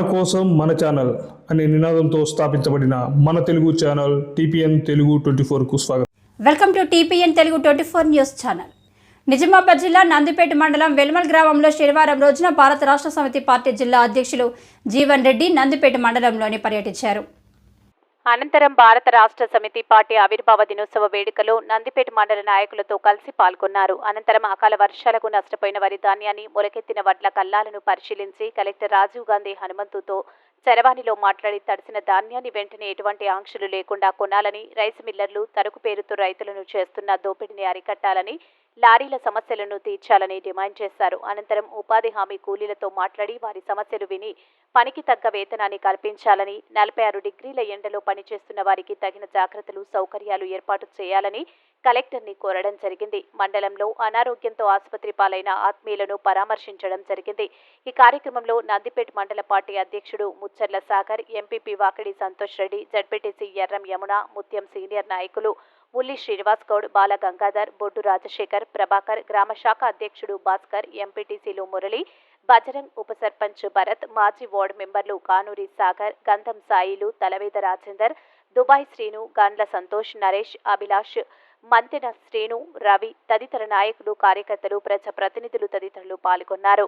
కోసం మన ఛానల్ అనే నినాదంతో స్థాపించబడిన మన Telugu channel TPN Telugu twenty ఫోర్కు స్వాగతం. Welcome to TPN Telugu twenty four news channel. Nizamabad జిల్లా నందిపేట మండలం వెల్మల్ గ్రామంలో శనివారం రోజున భారత రాష్ట్ర సమితి పార్టీ జిల్లా అధ్యక్షులు జీవన్ రెడ్డి నందిపేట మండలంలోని పర్యటించారు. అనంతరం భారత రాష్ట్ర సమితి పార్టీ ఆవిర్భావ దినోత్సవ వేడుకలో నందిపేట మండల నాయకులతో కలిసి పాల్గొన్నారు. అనంతరం అకాల వర్షాలకు నష్టపోయిన వరి ధాన్యాన్ని మొలకెత్తిన వడ్ల కల్లాలను పరిశీలించి కలెక్టర్ రాజీవ్ గాంధీ హనుమంతుతో చరవాణిలో మాట్లాడి తడిసిన ధాన్యాన్ని వెంటనే ఎటువంటి ఆంక్షలు లేకుండా కొనాలని రైస్ మిల్లర్లు తరుకు పేరుతో రైతులను చేస్తున్న దోపిడీని అరికట్టాలని లారీల సమస్యలను తీర్చాలని డిమాండ్ చేశారు. అనంతరం ఉపాధి హామీ కూలీలతో మాట్లాడి వారి సమస్యలు విని పనికి తగ్గ వేతనాన్ని కల్పించాలని నలభై ఆరు డిగ్రీల ఎండలో పనిచేస్తున్న వారికి తగిన జాగ్రత్తలు సౌకర్యాలు ఏర్పాటు చేయాలని కలెక్టర్ని కోరడం జరిగింది. మండలంలో అనారోగ్యంతో ఆసుపత్రి పాలైన ఆత్మీయులను పరామర్శించడం జరిగింది. ఈ కార్యక్రమంలో నందిపేట మండల పార్టీ అధ్యక్షుడు Mucharla Sagar MPP Vakadi Santosh Reddy ZPTC Erram Yamuna Mutyam senior నాయకులు ఉల్లి శ్రీనివాస్ గౌడ్ బాల గంగాధర్ బొడ్డు రాజశేఖర్ ప్రభాకర్ గ్రామ శాఖ అధ్యక్షుడు భాస్కర్ ఎంపీటీసీలు మురళి బజరంగ్ ఉప సర్పంచ్ భరత్ మాజీ వార్డు మెంబర్లు కానూరి సాగర్ గంధం సాయిలు తలవేద రాజేందర్ దుబాయ్ శ్రీను గాండ్ల సంతోష్ నరేష్ అభిలాష్ మంతెన శ్రీను రవి తదితర నాయకులు కార్యకర్తలు ప్రజాప్రతినిధులు తదితరులు పాల్గొన్నారు.